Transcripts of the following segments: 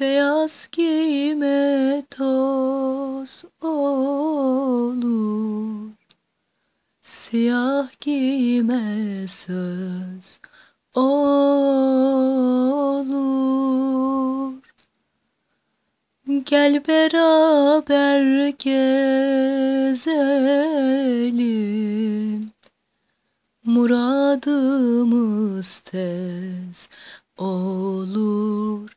Beyaz giyme toz olur. Siyah giyme söz olur. Gel beraber gezelim. Muradımız tez olur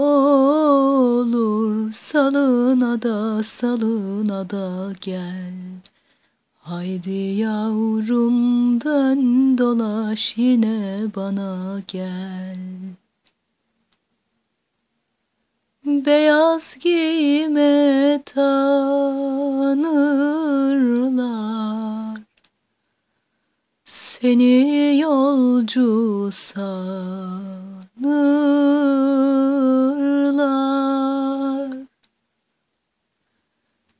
olur salına da salına da gel. Haydi yavrum dön dolaş yine bana gel. Beyaz giyme tanırlar. Seni yolcu sanırlar